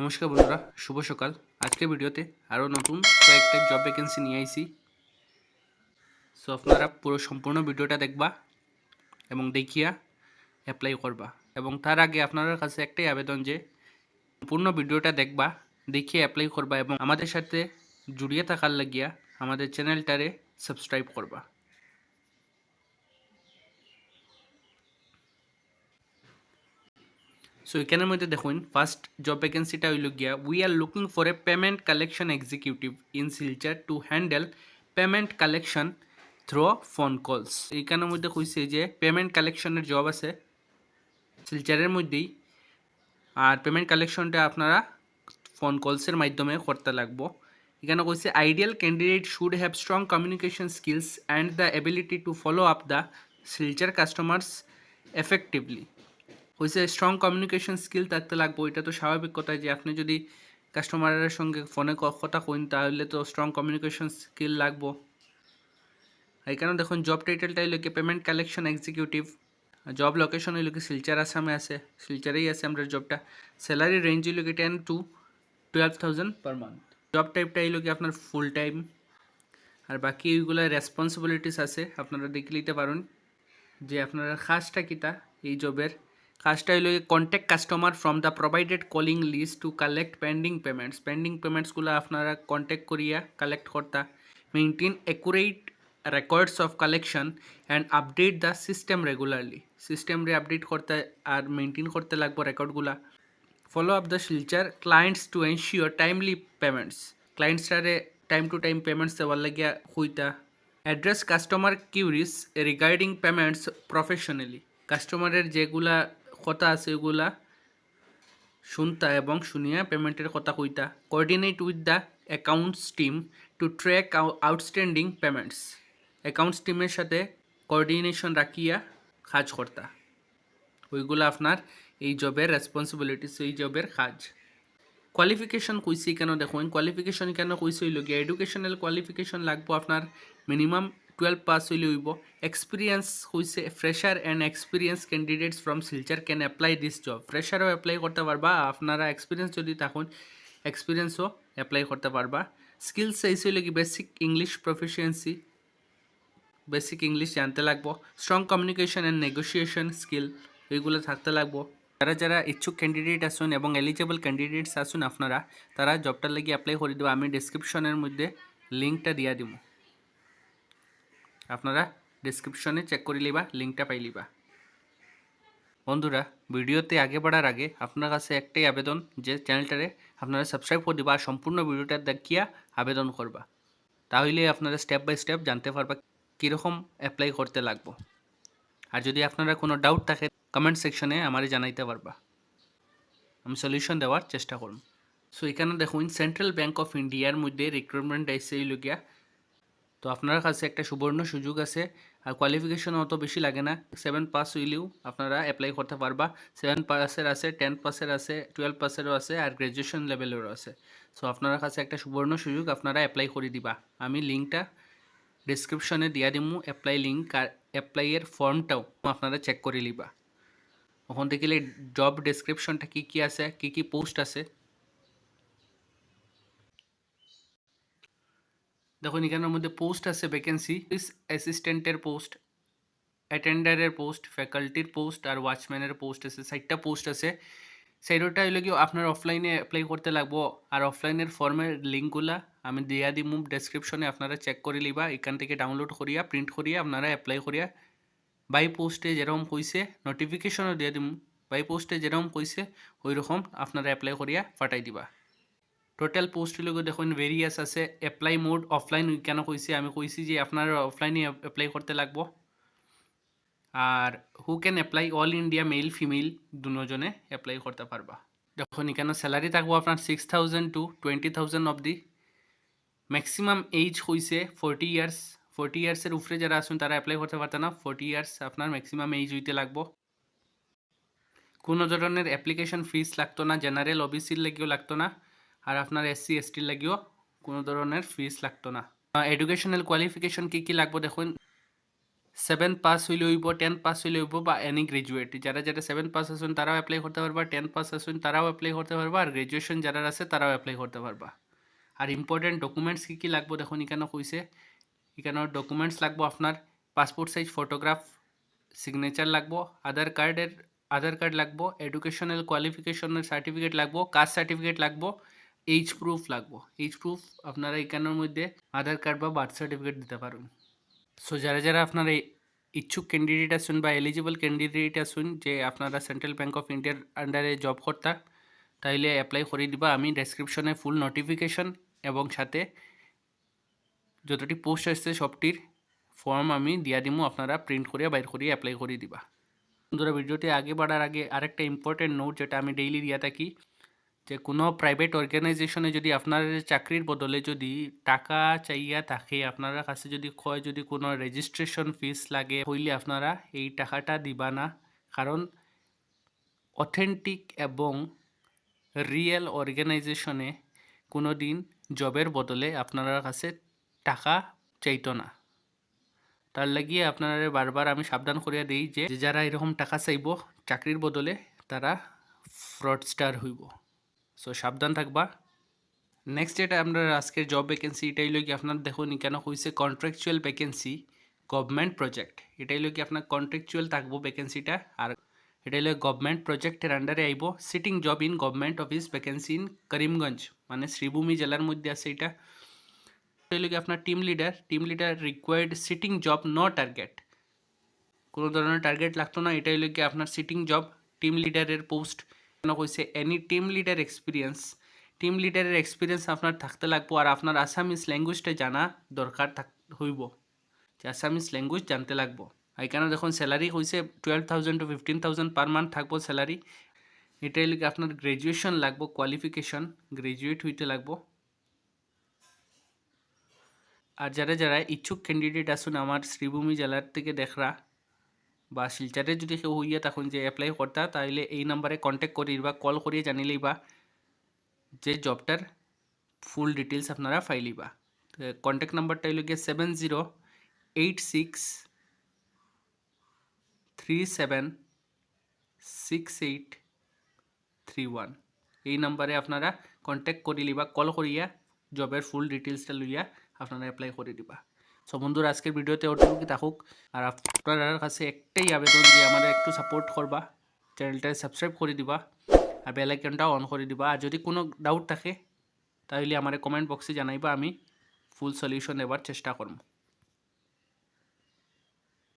নমস্কার বন্ধুরা, শুভ সকাল। আজকের ভিডিওতে আরও নতুন কয়েকটা জব ভ্যাকেন্সি নিয়ে আইছি। সো আপনারা পুরো সম্পূর্ণ ভিডিওটা দেখবা এবং দেখিয়া অ্যাপ্লাই করবা। এবং তার আগে আপনাদের কাছে একটাই আবেদন যে, সম্পূর্ণ ভিডিওটা দেখবা, দেখিয়ে অ্যাপ্লাই করবা এবং আমাদের সাথে জুড়িয়ে থাকার লাগিয়া আমাদের চ্যানেলটারে সাবস্ক্রাইব করবা। সো এখানের মধ্যে দেখুন ফার্স্ট জব ভ্যাকেন্সিটা হইল গিয়া we are looking for a payment collection executive in Silchar to handle payment collection through phone calls এইখানের মধ্যে কইছে যে পেমেন্ট কালেকশনের জব আছে শিলচারের মধ্যেই আর পেমেন্ট কালেকশনটা আপনারা ফোন কলসের মাধ্যমে করতে লাগবো। এখানে কইছে ideal candidate should have strong communication skills and the ability to follow up the Silchar customers effectively হয়েছে স্ট্রং কমিউনিকেশন স্কিল থাকতে লাগবো এটা তো স্বাভাবিক কথা যে আপনি যদি কাস্টমারের সঙ্গে ফোনে কথা কইন, তাহলে তো স্ট্রং কমিউনিকেশন স্কিল লাগবো। এখানে দেখুন জব টাইটেলটা হইল কি payment collection executive job location হইল কি, শিলচার আসামে আছে, শিলচারেই আছে আমরা জবটা স্যালারি রেঞ্জ হইল কি ten to twelve thousand per month job টাইপটা হইল কি, আপনার ফুল টাইম আর বাকি এইগুলো রেসপন্সিবিলিটিস আছে, আপনারা দেখে নিতে পারেন। যে আপনারা কাজটা কিতা এই জবের কাজটা হইল contact customer from the provided calling list to collect pending payments pending পেমেন্টসগুলো আপনারা কন্ট্যাক্ট করিয়া কালেক্ট করতা। Maintain accurate records of collection and update the system regularly সিস্টেমরে update করতে আর মেনটেন করতে লাগবো রেকর্ডগুলা follow up the Silchar clients to ensure timely payments ক্লায়েন্টসটারে time to time payments দেওয়ার লাগিয়া হইতা। Address customer queries regarding payments professionally কাস্টমারের যেগুলা কথা আছে ওগুলা শুনতা এবং শুনিয়া পেমেন্টের কথা কইতা। Coordinate with the accounts team to track outstanding payments accounts টিমের সাথে কোঅর্ডিনেশন রাখিয়া কাজ করতা। ওইগুলো আপনার এই জবের রেসপন্সিবিলিটিস এই জবের কাজ। কোয়ালিফিকেশন কইছি কেন দেখুন? কোয়ালিফিকেশন কেন কইছি হইল গিয়ে এডুকেশনাল কোয়ালিফিকেশন লাগবো আপনার। মিনিমাম টুয়েলভ পাস হইলে হইব। এক্সপিরিয়েন্স হইছে fresher and experience candidates from Silchar can apply this job ফ্রেশারও apply করতে পারবা, আপনারা এক্সপিরিয়েন্স যদি থাকুন এক্সপিরিয়েন্সও অ্যাপ্লাই করতে পারবা। স্কিলস এই হইল কি basic English proficiency basic English জানতে লাগবো। Strong communication and negotiation skill এইগুলো থাকতে লাগবো। যারা যারা ইচ্ছুক ক্যান্ডিডেট আসুন এবং এলিজেবল ক্যান্ডিডেটস আসুন আপনারা, তারা জবটার লাগি অ্যাপ্লাই করে দেবো। আমি ডিসক্রিপশনের মধ্যে লিঙ্কটা দিয়া দিব আপনারা ডিসক্রিপশনে চেক করে লিবা লিঙ্কটা পাই লিবা বন্ধুরা, ভিডিওতে আগে বাড়ার আগে আপনার কাছে একটাই আবেদন যে চ্যানেলটারে আপনারা সাবস্ক্রাইব করে দিবা সম্পূর্ণ ভিডিওটা দেখিয়া আবেদন করবা। তাহলে আপনারা স্টেপ বাই স্টেপ জানতে পারবা কীরকম অ্যাপ্লাই করতে লাগবো। আর যদি আপনারা কোনো ডাউট থাকে কমেন্ট সেকশনে আমারে জানাইতে পারবা। আমি সলিউশন দেওয়ার চেষ্টা করব। সো এখানে দেখুন সেন্ট্রাল ব্যাংক অফ ইন্ডিয়ার মধ্যে রিক্রুটমেন্ট আইসে লগিয়া তো আপনার কাছে একটা সুবর্ণ সুযোগ আছে। আর কোয়ালিফিকেশন অত বেশি লাগে না। সেভেন পাস হইলেও আপনারা অ্যাপ্লাই করতে পারবা। সেভেন পাসের আছে টেন পাসের আছে টুয়েলভ পাসেরও আছে, আর গ্র্যাজুয়েশন লেভেলেরও আছে। সো আপনার কাছে একটা সুবর্ণ সুযোগ আপনারা অ্যাপ্লাই করে দিবা। আমি লিঙ্কটা ডিসক্রিপশনে দিয়া দিমু। অ্যাপ্লাই লিঙ্ক আর অ্যাপ্লাইয়ের ফর্মটাও আপনারা চেক করে লিবা ওখান থেকে জব ডেসক্রিপশনটা কী কী আছে, কী কী পোস্ট আছে দেখুন এখানের মধ্যে পোস্ট আছে ভ্যাকেন্সি অ্যাসিস্ট্যান্টের পোস্ট অ্যাটেন্ডারের পোস্ট ফ্যাকাল্টির পোস্ট আর ওয়াচম্যানের পোস্ট আছে চারটা পোস্ট আছে। সেইটা হইলে কি আপনার অফলাইনে অ্যাপ্লাই করতে লাগবো। আর অফলাইনের ফর্মের লিঙ্কগুলা আমি দিয়া দিমু ডেসক্রিপশনে আপনারা চেক করে লিবা, এখান থেকে ডাউনলোড করিয়া প্রিন্ট করিয়া আপনারা অ্যাপ্লাই করিয়া বাই পোস্টে যেরকম কইছে নোটিফিকেশনও দিয়ে দিমু বাই পোস্টে যেরকম কইছে ওই রকম আপনারা অ্যাপ্লাই করিয়া পাঠাই দিবা। টোটাল পোস্টগুলো দেখুন ভেরিয়াস আছে। অ্যাপ্লাই মোড অফলাইন কেন কইছে আমি কইছি যে আপনার অফলাইনে অ্যাপ্লাই করতে লাগবো। আর who can apply all India male female দুজনে অ্যাপ্লাই করতে পারবা দেখুন এখানে স্যালারি থাকব আপনার six thousand to twenty thousand অবধি ম্যাক্সিমাম এইজ হইছে ফোরটি ইয়ার্স ফোরটি ইয়ার্সের উপরে যারা আসুন তারা অ্যাপ্লাই করতে পারত না। ফোরটি ইয়ার্স আপনার ম্যাক্সিমাম এইজ হইতে লাগবো। কোনো ধরনের অ্যাপ্লিকেশন ফিস লাগতো না। জেনারেল ওবিসির লাগিও লাগতো না। আর আপনার এসসি এসটির লাগিও, কোনো ধরনের ফিস লাগতো না। এডুকেশনাল কোয়ালিফিকেশন কী কী লাগবো দেখুন। সেভেন পাস হইলে হইব টেন পাস হইলে হইব বা এনি গ্রাজুয়েট যারা যারা সেভেন পাস আছেন তারাও অ্যাপ্লাই করতে পারবা টেন পাস আছেন তারাও অ্যাপ্লাই করতে পারবা, আর গ্রাজুয়েশন যারা আছে তারাও অ্যাপ্লাই করতে পারবা। আর ইম্পর্টেন্ট ডকুমেন্টস কী কী লাগবো দেখুন এখানে কইছে। এখানে ডকুমেন্টস লাগবো আপনার পাসপোর্ট সাইজ ফটোগ্রাফ সিগনেচার লাগবো আধার কার্ডের আধার কার্ড লাগবো এডুকেশনাল কোয়ালিফিকেশনের সার্টিফিকেট লাগবো কাস্ট সার্টিফিকেট লাগবো এইজ প্রুফ লাগবো। এইচ প্রুফ আপনারা এখানের মধ্যে আধার কার্ড বা বার্থ সার্টিফিকেট দিতে পারবেন। সো যারা যারা আপনারা ইচ্ছুক ক্যান্ডিডেট আসুন বা এলিজিবল ক্যান্ডিডেট আসুন, যে আপনারা সেন্ট্রাল ব্যাঙ্ক অফ ইন্ডিয়ার আন্ডারে জব করতা, তাইলে অ্যাপ্লাই করে দিবা। আমি ডেসক্রিপশনে ফুল নোটিফিকেশন এবং সাথে যতটি পোস্ট আসছে সবটির ফর্ম আমি দিয়া দিমু। আপনারা প্রিন্ট করিয়া, বাইর করিয়া অ্যাপ্লাই করে দিবা। বন্ধুরা ভিডিওটি আগে বাড়ার আগে আরেকটা ইম্পর্টেন্ট নোট যেটা আমি ডেইলি দিয়া থাকি যে কোনো প্রাইভেট অর্গানাইজেশনে যদি আপনার চাকরির বদলে যদি টাকা চাইয়া থাকে, আপনারা কাছে যদি কয় যদি কোনো রেজিস্ট্রেশন ফিস লাগে, হইলে আপনারা এই টাকাটা দিবা না। কারণ অথেন্টিক এবং রিয়েল অর্গানাইজেশনে কোনো দিন জবের বদলে আপনার কাছে টাকা চাইতো না। তার লাগিয়ে আপনারা বারবার আমি সাবধান করিয়া দিই যে যারা এরকম টাকা চাইব, চাকরির বদলে তারা ফ্রডস্টার হইব। সো সাবধান থাকবা। নেক্সট যেটা আপনার আজকের জব ভ্যাকেন্সি এটাই লোক আপনার দেখুন কেন হয়েছে কন্ট্রাকচুয়াল ভ্যাকেন্সি গভর্নমেন্ট প্রজেক্ট এটাই লোক আপনার কন্ট্রাকচুয়াল থাকব ভ্যাকেন্সিটা আর এটাই লোক গভর্নমেন্ট প্রজেক্টের আন্ডারে আইব। Sitting job in government office vacancy in Karimganj মানে শ্রীভূমি জেলার মধ্যে আছে এটা। এটাই লোক আপনার team leader team leader required sitting job no target কোনো ধরনের টার্গেট লাগতো না, এটাই লোক আপনার সিটিং জব টিম লিডারের পোস্ট কেন কইছে any team leader experience team লিডারের experience আপনার থাকতে লাগবো আর আপনার আসামিস ল্যাঙ্গুয়েজটা জানা দরকার থাক, হইব। যে আসামিস ল্যাঙ্গুয়েজ জানতে লাগবো। এখানে দেখুন স্যালারি হয়েছে twelve thousand to fifteen thousand per month থাকব স্যালারি এটাই লিগে আপনার গ্র্যাজুয়েশন লাগবো কোয়ালিফিকেশন গ্র্যাজুয়েট হইতে লাগবো। আর যারা যারা ইচ্ছুক ক্যান্ডিডেট আসুন আমার শ্রীভূমি জেলার থেকে দেখরা বা শিলচারে যদি কেউ হইয়া তখন যে অ্যাপ্লাই করতা তাহলে এই নাম্বারে কন্ট্যাক্ট করি বা কল করিয়ে জানিলেই বা যে জবটার ফুল ডিটেলস আপনারা ফাইলিবা কন্ট্যাক্ট নাম্বারটা হইল গিয়ে seven zero eight six three seven six eight three one এই নাম্বারে আপনারা কন্ট্যাক্ট করিলি বা কল করিয়া জবের ফুল ডিটেলসটা লইয়া আপনারা অ্যাপ্লাই করে দিবা। সো বন্ধুরা, আজকের ভিডিওতে ওটুকু থাকুক আর আপনার কাছে একটাই আবেদন যে আমাদের একটু সাপোর্ট করবা চ্যানেলটা সাবস্ক্রাইব করে দিবা, আর বেলাইকনটাও অন করে দিবা। আর যদি কোনো ডাউট থাকে, তাহলে আমার কমেন্ট বক্সে জানাইবা, আমি ফুল সলিউশন দেওয়ার চেষ্টা করব।